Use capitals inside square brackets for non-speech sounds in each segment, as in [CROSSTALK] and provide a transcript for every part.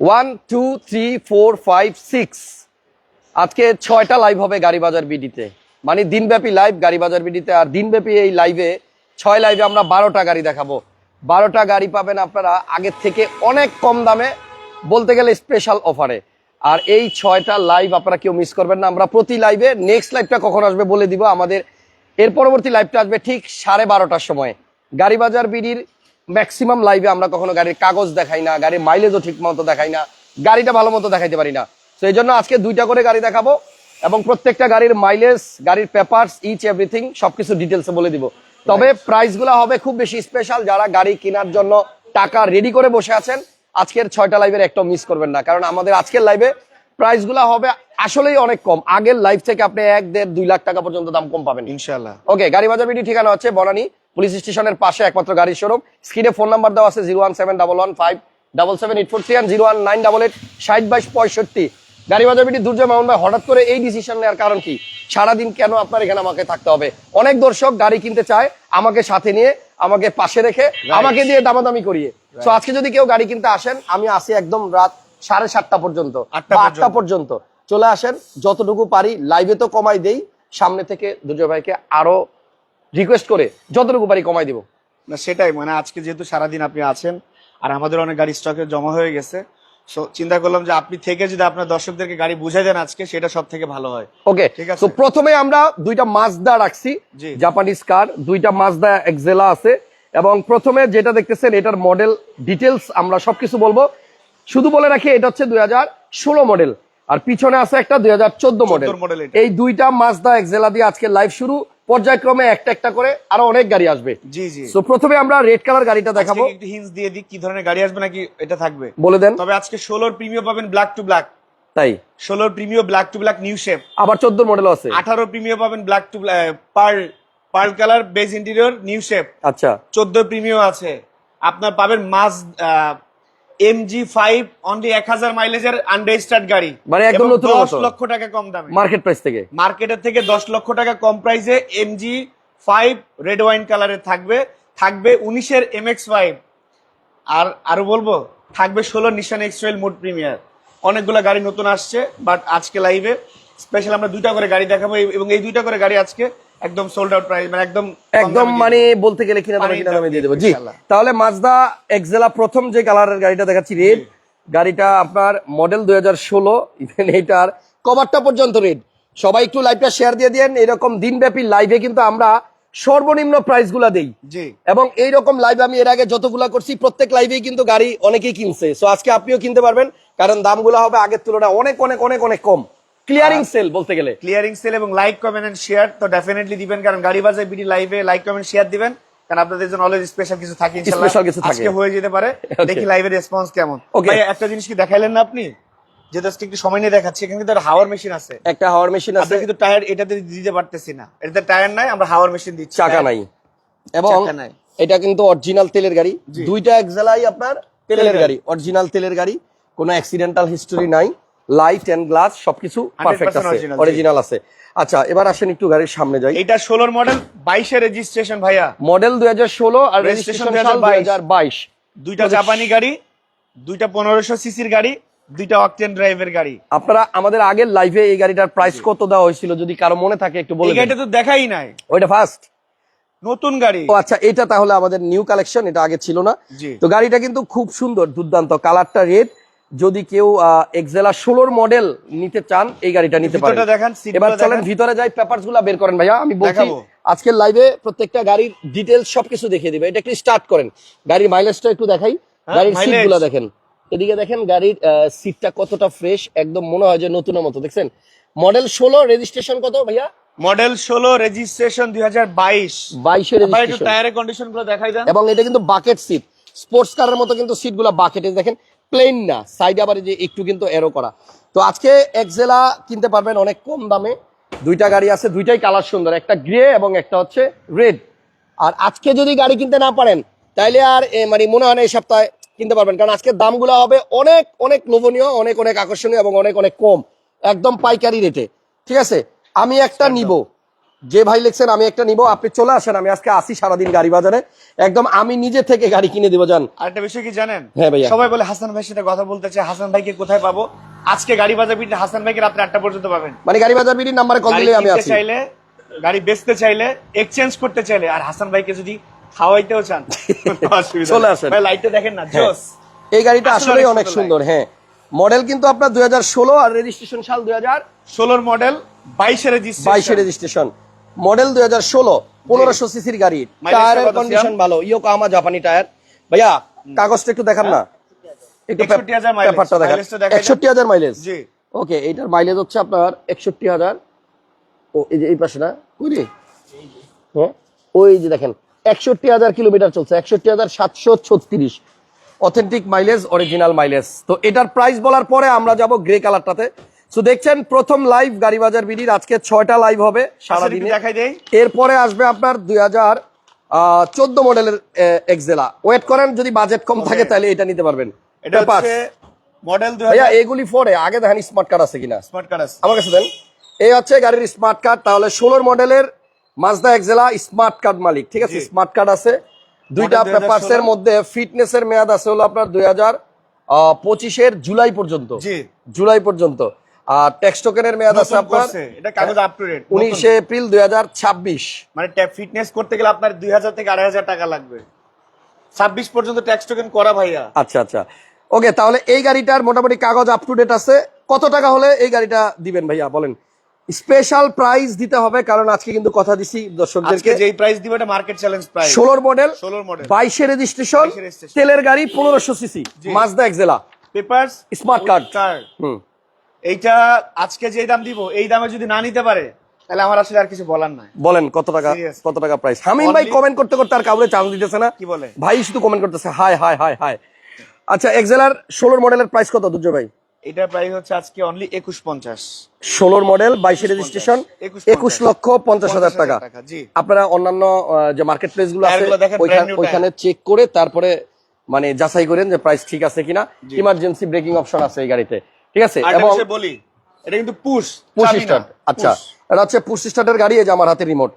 One two three four five six আজকে ছয়টা live হবে গাড়ি বাজার বিডিতে। মানে দিনব্যাপী লাইভ গাড়ি বাজার বিডিতে। আর দিনব্যাপী এই লাইভে ছয় লাইভে আমরা বারোটা গাড়ি দেখাবো। বারোটা গাড়ি পাবেন আপনারা আগের থেকে অনেক কম দামে, বলতে গেলে স্পেশাল অফারে আর এই ছয়টা লাইভ আপনারা কেউ মিস করবেন না। আমরা প্রতি লাইভে নেক্সট লাইভটা কখন আসবে বলে দিব আমাদের। এর পরবর্তী লাইভটা আসবে ঠিক সাড়ে বারোটার সময়। গাড়ি বাজার বিডির ম্যাক্সিমাম লাইভে আমরা কখনো গাড়ির কাগজ দেখাই না গাড়ির মাইলেজও ঠিক মতো দেখাই না গাড়িটা ভালো মতো দেখাইতে পারি না। তো এই জন্য আজকে দুইটা করে গাড়ি দেখাবো এবং প্রত্যেকটা গাড়ির মাইলেজ গাড়ির পেপারস ইচ এভরিথিং সবকিছু ডিটেলসে বলে দিব। তবে প্রাইসগুলা হবে খুব বেশি স্পেশাল যারা গাড়ি কেনার জন্য টাকা রেডি করে বসে আছেন। আজকের ছয়টা লাইভের একটা মিস করবেন না কারণ আমাদের আজকের লাইভে প্রাইসগুলা হবে আসলেই অনেক কম। আগের লাইভ থেকে আপনি এক দেড় দুই লাখ টাকা পর্যন্ত দাম কম পাবেন। ইনশাল্লাহ ওকে গাড়ি বাজার বিডি ঠিকানা হচ্ছে বনানী। পুলিশ স্টেশনের পাশে একমাত্র গাড়ির শোরুম স্ক্রিনে ফোন নাম্বার দেওয়া আছে zero one seven double one five double seven eight four three one zero one nine double eight ষাট বাইশ পঁয়ষট্টি। গাড়ি বাজার বিডি দুর্জয় মামুন ভাই হঠাৎ করে এই ডিসিশন নেওয়ার কারণ কি? সারাদিন কেন আপনার এখানে আমাকে থাকতে হবে? অনেক দর্শক গাড়ি কিনতে চায় আমাকে সাথে নিয়ে আমাকে পাশে রেখে আমাকে দিয়ে দামাদামি করিয়ে। তো আজকে যদি কেউ গাড়ি কিনতে আসেন আমি আসি একদম রাত সাড়ে সাতটা পর্যন্ত আটটা পর্যন্ত। পর্যন্ত। চলে আসেন যতটুকু পারি লাইভে তো কমাই দেই। সামনে থেকে দুর্জয় ভাইকে আরও রিকোয়েস্ট করে যতটুকু পারি কমাই দিব। না সেটাই মানে আজকে যেহেতু সারাদিন আপনি আছেন আর আমাদের অনেক গাড়ি স্টকে জমা হয়ে গেছে সো চিন্তা করলাম যে আপনি থেকে যদি আপনার দর্শকদেরকে গাড়ি বুঝাই দেন আজকে সেটা সব থেকে ভালো হয়। ওকে ঠিক আছে। তো প্রথমে আমরা দুইটা মাজদা রাখছি জাপানিজ কার দুইটা মাজদা এক্সেলা আছে এবং প্রথমে যেটা দেখতেছেন এটার মডেল ডিটেলস আমরা সবকিছু বলব। শুধু বলে রাখি এটা হচ্ছে দুই হাজার ষোলো মডেল আর পিছনে আছে একটা দুই হাজার চোদ্দ মডেল 14 এই দুইটা মাজদা এক্সেলা দিয়ে আজকে লাইভ শুরু। পর্যায়ক্রমে একটা একটা করে আরও অনেক গাড়ি আসবে। জি জি। তো প্রথমে আমরা রেড কালার গাড়িটা দেখাবো। একটু হিন্স দিয়ে দিই কি ধরনের গাড়ি আসবে নাকি এটা থাকবে? বলে দেন। তবে আজকে ষোলোর প্রিমিয়াম পাবেন ব্ল্যাক টু ব্ল্যাক তাই? ষোলোর premium black two black new shape আবার চোদ্দ মডেল আছে। আঠারো প্রিমিয়াম পাবেন black two pearl pearl colour beige interior new shape আচ্ছা। চোদ্দ প্রিমিয়াম আছে। আপনার পাবেন মাস এম জি ফাইভ অনলি এক হাজার মাইলেজের আনরেজিস্টার্ড গাড়ি। মানে একদম নতুন দশ লক্ষ টাকা কম দামে। মার্কেট প্রাইস থেকে। মার্কেটের থেকে দশ লক্ষ টাকা কম প্রাইসে M G five red wine কালারের থাকবে। থাকবে উনিশের এম এক্স ফাইভ আর আরও বলব থাকবে ষোলো নিশান এক্সট্রেল মুড প্রিমিয়ার অনেকগুলো গাড়ি নতুন আসছে বাট আজকে লাইভে স্পেশাল আমরা দুইটা করে গাড়ি দেখাবো এবং এই দুইটা করে গাড়ি আজকে একদম সোল্ড আউট প্রাইস মানে একদম একদম মানে বলতে গেলে কিনা দামে কিনা দামে দিয়ে দেবো। জি তাহলে মাজদা এক্সেলা প্রথম যে কালারের গাড়িটা দেখাচ্ছি রেড গাড়িটা আপনার মডেল দুই হাজার ষোলো ইভেন এটার কভারটা পর্যন্ত রেড সবাই একটু লাইভটা শেয়ার দিয়ে দিয়েন এরকম দিনব্যাপী লাইভে কিন্তু আমরা সর্বনিম্ন প্রাইসগুলা দেই এবং এই রকম লাইভ আমি এর আগে যতগুলা করছি প্রত্যেক লাইভেই কিন্তু গাড়ি অনেকেই কিনছে। সো আজকে আপনিও কিনতে পারবেন কারণ দামগুলো হবে আগের তুলনায় অনেক অনেক অনেক অনেক কম। ক্লিয়ারিং সেল বলতে গেলে। ক্লিয়ারিং সেল এবং লাইক কমেন্ট এন্ড শেয়ার তো ডেফিনেটলি দিবেন। কারণ গাড়ি বাজার বিডি লাইভে লাইক কমেন্ট শেয়ার দিবেন। কারণ আপনাদের জন্য অলরেডি স্পেশাল কিছু থাকে ইনশাআল্লাহ Special কিছু থাকে। আজকে হয়ে যেতে পারে। দেখি লাইভের রেসপন্স কেমন. ভাই একটা জিনিস কি দেখাইলেন না আপনি? যেটা একটু সময় নিয়ে দেখাচ্ছি। এখানে কিন্তু হাওয়ার মেশিন আছে। একটা হাওয়ার মেশিন আছে। কিন্তু টায়ার এটাতে দিতে পারতেছি না। এটাতে টায়ার নাই আমরা হাওয়ার মেশিন দিচ্ছি। চাকা নাই। এবং চাকা নাই। এটা কিন্তু অরিজিনাল তেলের গাড়ি। দুইটা একজেলাই আপনার তেলের গাড়ি। অরিজিনাল তেলের গাড়ি। কোনো অ্যাক্সিডেন্টাল হিস্টোরি নাই। লাইট এন্ড গ্লাস সবকিছু পারফেক্ট আছে অরিজিনাল আছে। আচ্ছা এবার আসেন একটু গাড়ির সামনে যাই। এটা ষোলোর মডেল বাইশে রেজিস্ট্রেশন ভাইয়া। মডেল দুই হাজার ষোলো আর রেজিস্ট্রেশন দুই 2022 হাজার বাইশ। দুইটা জাপানি গাড়ি দুইটা পনেরোশো সিসির গাড়ি দুইটা অকটেন ড্রাইভের গাড়ি। আপনারা আমাদের আগের লাইভে এই গাড়িটার প্রাইস কত দেওয়া হয়েছিল যদি কারও মনে থাকে একটু বলে গাড়িটা তো দেখাই নাই। ওইটা ফার্স্ট নতুন গাড়ি। ও আচ্ছা এটা তাহলে আমাদের নিউ কালেকশন এটা আগে ছিল না। তো গাড়িটা কিন্তু খুব সুন্দর দুর্দান্ত। কালারটা রেড যদি কেউ এক্সেলা ষোলোর মডেল নিতে চান এই গাড়িটা নিতে পারেন। এবার চলেন ভিতরে যাই পেপারসগুলা বের করেন ভাইয়া। আমি বলছি আজকের লাইভে প্রত্যেকটা গাড়ির ডিটেলস সবকিছু দেখিয়ে দিবে। এটা একটু স্টার্ট করেন। গাড়ির মাইলেজটা একটু দেখাই। হ্যাঁ, গাড়ির সিট। গুলা দেখেন। এদিকে দেখেন গাড়ির সিটটা কতটা ফ্রেশ একদম মনে হয় যে নতুনের মতো দেখছেন? মডেল ষোলো রেজিস্ট্রেশন কত ভাইয়া? মডেল ষোলো রেজিস্ট্রেশন দুই হাজার বাইশ। বাইশে একটু টায়ারের কন্ডিশনগুলো দেখাই দেন। এবং এটা কিন্তু বাকেট সিট স্পোর্টস কারের মতো কিন্তু সিটগুলো বাকেটে দেখেন প্লেন না সাইডে আবার যে একটু কিন্তু এরো করা। তো আজকে এক্সেলা কিনতে পারবেন অনেক কম দামে। দুইটা গাড়ি আছে দুইটাই কালার সুন্দর একটা গ্রে এবং একটা হচ্ছে রেড আর আজকে যদি গাড়ি কিনতে না পারেন তাইলে আর মানে মনে হয় না এই সপ্তাহে কিনতে পারবেন। কারণ আজকে দামগুলো হবে অনেক অনেক লোভনীয় অনেক অনেক আকর্ষণীয় এবং অনেক অনেক কম। একদম পাইকারি রেটে ঠিক আছে? আমি একটা নিব। যে ভাই লিখছেন আমি একটা নিব আপনি চলে আসেন আমি আজকে আসি সারাদিন গাড়ি বাজারে। একদম আমি নিজে থেকে গাড়ি কিনে দিব জান। আরেকটা বিষয় কি জানেন? হ্যাঁ ভাইয়া। সবাই বলে হাসান ভাইয়ের সাথে কথা বলতে চাই হাসান ভাইকে কোথায় পাবো? আজকে গাড়ি বাজার বিটে হাসান ভাইকে রাত্রে আটটা পর্যন্ত পাবেন। মানে গাড়ি বাজার বিডির নাম্বারে কল দিলে আমি আছি চাইলে গাড়ি বেচতে চাইলে এক্সচেঞ্জ করতে চাইলে আর হাসান ভাইকে যদি খাওয়াইতেও চান [LAUGHS] চলে আসেন। ভাই লাইটটা দেখেন না হ্যাঁ। জোস। এই গাড়িটা আসলে অনেক সুন্দর হ্যাঁ। মডেল কিন্তু আপনার দুই হাজার ষোলো আর রেজিস্ট্রেশন সাল দুই হাজার ষোলোর মডেল বাইশের রেজিস্ট্রেশন বাইশে রেজিস্ট্রেশন মডেল দুই হাজার ষোলো পনেরোশো সিসির গাড়ি। টায়ারের কন্ডিশন? ভালো। ইয়োকামা জাপানি টায়ার ভাইয়া কাগজটা একটু দেখান না। একটু পেপারটা দেখান। দেন। একষট্টি হাজার মাইলেজ ওকে এইটার মাইলেজ হচ্ছে আপনার একষট্টি হাজার। ও এই যে এই পাশে না? ওই রে? হ্যাঁ? ওই যে দেখেন একষট্টি হাজার কিলোমিটার চলছে। একষট্টি হাজার সাতশো ছত্রিশ। অথেন্টিক মাইলেজ অরিজিনাল মাইলেজ তো এটার প্রাইস বলার পরে আমরা যাব গ্রে কালারটাতে তো দেখছেন প্রথম লাইভ গাড়ি বাজার বিডির আজকে ছয়টা লাইভ হবে সারাদিনে। দেখাই দেই। এরপরে আসবে আপনার দুই হাজার চোদ্দ মডেলের এক্সেলা ওয়েট করেন যদি বাজেট কম থাকে তাহলে এটা নিতে পারবেন। এটা Papers। মডেল ভাইয়া এগুলি আগে দেখেন স্মার্ট কার্ড আছে কিনা? স্মার্ট কার্ড আছে। আমার কাছে দেন। এই হচ্ছে গাড়ির স্মার্ট কার্ড তাহলে ষোলোর মডেলের মাজদা এক্সেলা স্মার্ট কার্ড মালিক। ঠিক আছে স্মার্ট কার্ড আছে। দুইটা Model 2016 পেপারস এর মধ্যে ফিটনেস এর মেয়াদ আছে হলো আপনার দুই হাজার পঁচিশের জুলাই পর্যন্ত। জুলাই পর্যন্ত। আর ট্যাক্স টোকেনের মেয়াদ আছে আপনার এটা কাগজ আপ টু ডেট উনিশে এপ্রিল দুই হাজার ছাব্বিশ। মানে ট্যাপ ফিটনেস করতে গেলে আপনার দুই হাজার থেকে আড়াই হাজার টাকা লাগবে। ছাব্বিশ পর্যন্ত ট্যাক্স টোকেন করা ভাইয়া। আচ্ছা আচ্ছা। ওকে তাহলে এই গাড়িটার মোটামুটি কাগজ আপ টু ডেট আছে। কত টাকা হলে এই গাড়িটা দিবেন ভাইয়া বলেন। স্পেশাল প্রাইস দিতে হবে কারণ আজকে কিন্তু কথা দিছি দর্শকদেরকে। যেই প্রাইস দিবে এটা মার্কেট চ্যালেঞ্জ প্রাইস ষোলোর মডেল ষোলোর মডেল বাইশে রেজিস্ট্রেশন তেলের গাড়ি পনেরোশো CC Mazda Axela papers Smart card। Card হুম। এইটা আজকে যে দাম দিব এই দামে যদি না নিতে পারে তাহলে আমার আসলে আর কিছু বলার নাই। বলেন কত টাকা কত টাকা প্রাইস হামিম ভাই কমেন্ট করতে করতে আর কাউরে চান্স দিতেছে না। কি বলে? ভাই শুধু কমেন্ট করতেছে হাই হাই হাই হাই আচ্ছা এক্সেলার ষোলোর মডেলের প্রাইস কত ভাই? এটার প্রাইস হচ্ছে আজকে অনলি একুশ পঞ্চাশ। ষোলোর মডেল বাইশে রেজিস্ট্রেশন একুশ লক্ষ পঞ্চাশ হাজার টাকা। আপনারা অন্যান্য যে মার্কেট প্লেসগুলো আছে ওইখানে- চেক করে তারপরে মানে যাচাই করেন যে প্রাইস ঠিক আছে কিনা। ইমার্জেন্সি ব্রেকিং অপশন আছে এই গাড়িতে। ঠিক আছে? এবং বলি এটা কিন্তু পুশ পুশ স্টার্ট আচ্ছা। এটা হচ্ছে পুশ স্টার্টের গাড়ি এই যে আমার হাতে রিমোট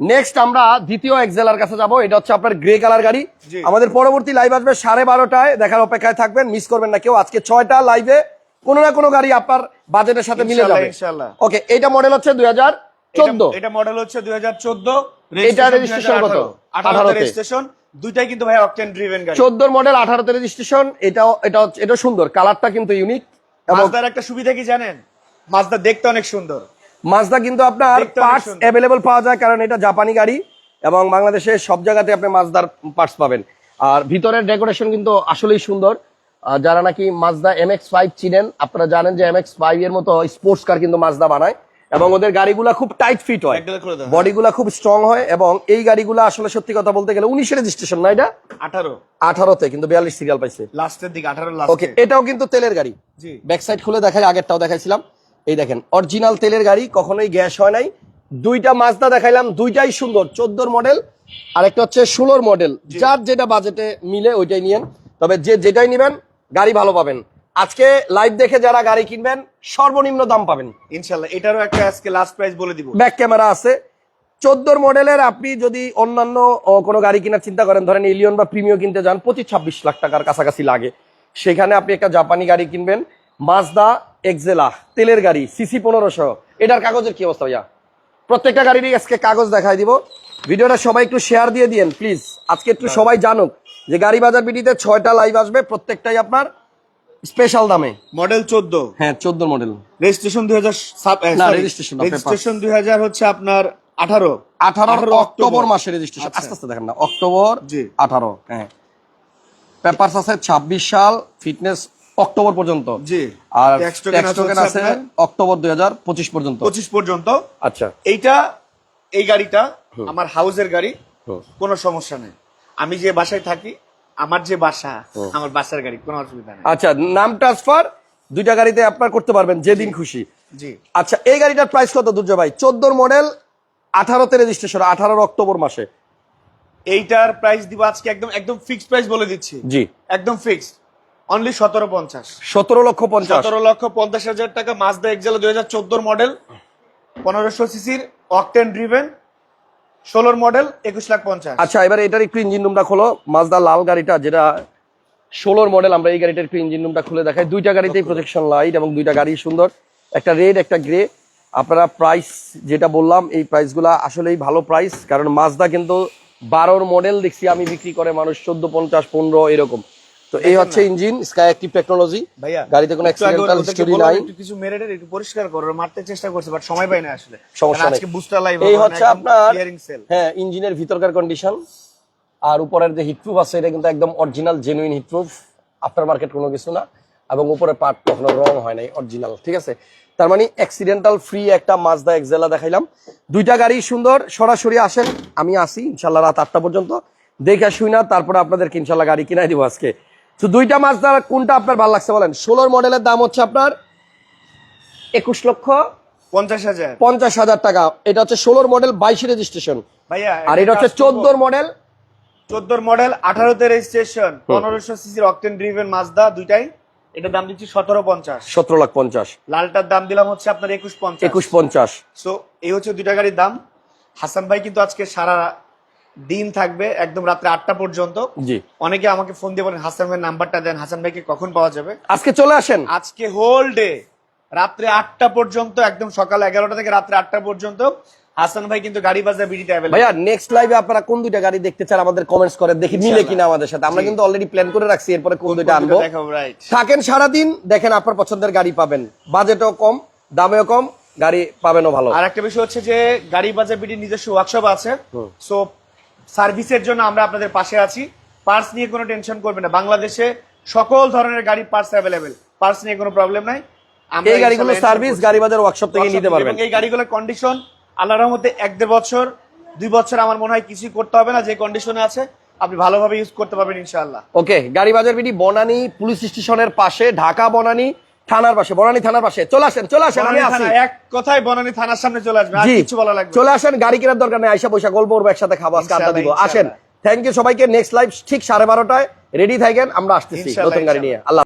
নেক্সট আমরা দ্বিতীয় এক্সেলার কাছে যাব এটা হচ্ছে আপনার গ্রে কালার গাড়ি। আমাদের পরবর্তী লাইভ আসবে সাড়ে বারোটায় দেখার অপেক্ষায় থাকবেন মিস করবেন না কেউ। আজকে ছয়টা লাইভে কোনো না কোনো গাড়ি আপনার বাজেটের সাথে মিলে যাবে। ওকে এটা মডেল হচ্ছে দুই হাজার চোদ্দ। এটা মডেল হচ্ছে দুই হাজার চোদ্দ এটা রেজিস্ট্রেশন কত? 18 তে। রেজিস্ট্রেশন দুইটাই কিন্তু ভাই অকটেন ড্রিভেন গাড়ি। চোদ্দোর মডেল আঠারোতে রেজিস্ট্রেশন এটাও এটা হচ্ছে এটা সুন্দর কালারটা কিন্তু ইউনিক মাজদার একটা সুবিধা কি জানেন? মাজদা দেখতে অনেক সুন্দর। মাজদা কিন্তু আপনার পার্টস। অ্যাভেলেবল পাওয়া যায় কারণ এটা জাপানি গাড়ি এবং বাংলাদেশের সব জায়গাতে আপনি মাজদার পার্টস পাবেন। আর ভিতরের ডেকোরেশন কিন্তু আসলেই সুন্দর। যারা নাকি মাজদা এম এক্স ফাইভ চিনেন আপনারা জানেন যে এম এক্স ফাইভ এর মতো স্পোর্টস কার কিন্তু মাজদা বানায়। এবং ওদের গাড়িগুলা খুব টাইট ফিট হয়। বডিগুলা খুব স্ট্রং হয় এবং এই গাড়িগুলা আসলে সত্যি কথা বলতে গেলে উনিশে রেজিস্ট্রেশন না এটা? আঠারো। আঠারোতে কিন্তু বিয়াল্লিশ সিরিয়াল পাইছে। লাস্টের দিকে আঠারো ওকে এটাও কিন্তু তেলের গাড়ি। ব্যাক সাইড খুলে দেখাই আগেরটাও দেখাইছিলাম। এই দেখেন অরিজিনাল তেলের গাড়ি কখনোই গ্যাস হয় নাই। দুইটা মাজদা দেখাইলাম দুইটাই সুন্দর চোদ্দোর মডেল আর একটা হচ্ছে ষোলোর মডেল যার যেটা বাজেটে মিলে ওইটাই নিয়েন। তবে যে যেটাই নিবেন গাড়ি ভালো পাবেন। আজকে লাইভ দেখে যারা গাড়ি কিনবেন সর্বনিম্ন দাম পাবেন। ইনশাল্লাহ এটারও একটা আজকে লাস্ট প্রাইস বলে দিব। ব্যাক ক্যামেরা আছে। চোদ্দোর মডেলের আপনি যদি অন্যান্য কোনো গাড়ি কেনার চিন্তা করেন ধরেন এলিয়ন বা প্রিমিও কিনতে যান পঁচিশ ছাব্বিশ লাখ টাকার কাছাকাছি লাগে। সেখানে আপনি একটা জাপানি গাড়ি কিনবেন মাজদা এক্সেলা তেলের গাড়ি সিসি পনেরোশো। এটার কাগজের কি অবস্থা ভাইয়া? প্রত্যেকটা গাড়িরই আজকে কাগজ দেখাই দিব। ভিডিওটা সবাই একটু শেয়ার দিয়ে দিয়েন প্লিজ আজকে একটু সবাই জানুক যে গাড়ি বাজার বিডিতে ছয়টা লাইভ আসবে প্রত্যেকটাই আপনার স্পেশাল দামে? মডেল চোদ্দ। হ্যাঁ চোদ্দ মডেল। রেজিস্ট্রেশন দুই হাজার না, registration রেজিস্ট্রেশন দুই হাজার হচ্ছে আপনার আঠারো। আঠারো অক্টোবর মাসে রেজিস্ট্রেশন। আচ্ছা। আস্তে আস্তে দেখেন না অক্টোবর জি। আঠারো হ্যাঁ। পেপারস আছে ছাব্বিশ সাল ফিটনেস অক্টোবর পর্যন্ত। জি। আর ট্যাক্স টোকেন আছে অক্টোবর দুই হাজার পঁচিশ পর্যন্ত। পঁচিশ পর্যন্ত। আচ্ছা। এইটা এই গাড়িটা আমার হাউসের গাড়ি। কোনো সমস্যা নেই। আমি যে বাসায় থাকি আমার যে বাসা আমার বাসার গাড়ি কোনো অসুবিধা নেই। আচ্ছা নাম ট্রান্সফার দুইটা গাড়িতে আপনার করতে পারবেন যেদিন খুশি। জি। আচ্ছা এই গাড়িটার প্রাইস কত দুর্জয় ভাই? চোদ্দোর মডেল আঠারোতে রেজিস্ট্রেশন আঠারোর অক্টোবর মাসে। এইটার প্রাইস দিব আজকে একদম একদম ফিক্সড প্রাইস বলে দিচ্ছি। জি। একদম ফিক্সড অনলি সতেরো পঞ্চাশ। সতেরো লক্ষ পঞ্চাশ। সতেরো লক্ষ পঞ্চাশ হাজার টাকা মাজদা এক্সেল দুই হাজার চোদ্দোর মডেল পনেরোশো সিসির অকটেন ড্রিভেন ষোলোর মডেল একুশ লাখ পঞ্চাশ। আচ্ছা এবার এটার একটু ইঞ্জিন রুমটা খোলো। মাজদা লাল গাড়িটা, যেটা ষোলোর মডেল আমরা এই গাড়িটার একটু ইঞ্জিন রুমটা খুলে দেখাই। দুইটা গাড়িতেই প্রজেকশন লাইট এবং দুইটা গাড়ি সুন্দর। একটা রেড একটা গ্রে আপনারা প্রাইস যেটা বললাম, এই প্রাইসগুলা আসলেই ভালো প্রাইস কারণ মাজদা কিন্তু বারোর মডেল দেখছি আমি বিক্রি করে মানুষ চোদ্দ, পঞ্চাশ, পনেরো, এরকম। তো এই হচ্ছে ইঞ্জিন স্কাই অ্যাক্টিভ টেকনোলজি ভাইয়া গাড়িতে কোনো অ্যাক্সিডেন্টাল হিস্টোরি নাই। কিছু একটু পরিষ্কার করো মারতে চেষ্টা করছে বাট সময় পাই না আসলে। সমস্যা নেই। আজকে বুস্টার লাইভ এই হচ্ছে আপনার হ্যাঁ ইঞ্জিনের ভিতরকার কন্ডিশন আর উপরের যে হিটপ্রুফ আছে এটা কিন্তু একদম original genuine heatproof aftermarket কোনো কিছু না। এবং উপরে পার্ট কখনো রং হয় নাই অরিজিনাল ঠিক আছে? তার মানে অ্যাক্সিডেন্টাল ফ্রি একটা মাজদা এক্সেলা দেখাইলাম। দুইটা গাড়ি সুন্দর সরাসরি আসেন। আমি আসি ইনশাল্লাহ রাত আটটা পর্যন্ত। দেখে শুই না তারপরে আপনাদেরকে ইনশাল্লাহ গাড়ি কিনাই দিব আজকে। তো দুইটা মাছ দ্বারা কোনটা আপনার ভালো লাগছে বলেন? ষোলোর মডেলের দাম হচ্ছে আপনার একুশ লক্ষ পঞ্চাশ হাজার। পঞ্চাশ হাজার টাকা। এটা হচ্ছে ষোলোর মডেল বাইশে রেজিস্ট্রেশন। ভাইয়া আর এটা হচ্ছে চোদ্দোর মডেল। চোদ্দোর মডেল আঠারোতে রেজিস্ট্রেশন। পনেরোশো সিসির অকটেন ড্রিভেন মাজদা দুইটাই। এটার দাম দিচ্ছি সতেরো পঞ্চাশ। সতেরো লাখ পঞ্চাশ। লালটার দাম দিলাম হচ্ছে আপনার একুশ পঞ্চাশ। একুশ পঞ্চাশ। সো এই হচ্ছে দুইটা গাড়ির দাম। হাসান ভাই কিন্তু আজকে সারা দিন থাকবে একদম রাত্রে আটটা পর্যন্ত। জি। অনেকে আমাকে ফোন দিয়ে বলেন হাসান ভাইয়ের নাম্বারটা দেন। হাসান ভাইকে কখন পাওয়া যাবে? আজকে চলে আসেন। আজকে হোল ডে রাত্রে আটটা পর্যন্ত একদম সকাল এগারোটা থেকে রাত্রে আটটা পর্যন্ত। হাসান ভাই কিন্তু গাড়ি বাজার বিডিতে অ্যাভেলেবল ভাইয়া নেক্সট লাইভে আপনারা কোন দুইটা গাড়ি দেখতে চান আমাদের কমেন্টস করে দেখি মিলে কিনা আমাদের সাথে? আমরা কিন্তু অলরেডি প্ল্যান করে রাখছি এরপরে কোন দুইটা আনব। থাকেন সারাদিন দেখেন আপনার পছন্দের গাড়ি পাবেন। বাজেটও কম দামেও কম গাড়ি পাবেনও ভালো। আর একটা বিষয় হচ্ছে যে গাড়ি বাজার বিডি নিজস্ব ওয়ার্কশপ আছে। সো সার্ভিসের জন্য আমরা আপনাদের পাশে আছি। পার্টস নিয়ে কোনো টেনশন করবেন না। বাংলাদেশে সকল ধরনের গাড়ি পার্টস অ্যাভেলেবেল। পার্টস নিয়ে কোনো প্রবলেম নাই। আমরা এই গাড়িগুলো সার্ভিস গাড়ি বাজার ওয়ার্কশপ থেকে নিতে পারবেন। এই গাড়িগুলোর কন্ডিশন আল্লাহর রহমতে এক দেড় বছর দুই বছর আমার মনে হয় কিছুই করতে হবে না। যে কন্ডিশনে আছে আপনি ভালোভাবে ইউজ করতে পারবেন ইনশাআল্লাহ। ওকে গাড়ি বাজার বিডি বনানী পুলিশ স্টেশনের পাশে ঢাকা বনানী থানার পাশে বনানী থানার পাশে। চলে আসেন চলে আসেন আমি আছি। এক কথাই বনানী থানার সামনে চলে আসবে আর কিছু বলা লাগবে চলে আসেন গাড়ি কেনার দরকার নেই আইসা পয়সা গল্প করব একসাথে খাব আজকে আড্ডা দিব। আসেন থ্যাংক ইউ সবাইকে নেক্সট লাইভ ঠিক সাড়ে বারোটায় রেডি থাকেন আমরা আসতেছি নতুন গাড়ি নিয়ে। আল্লাহ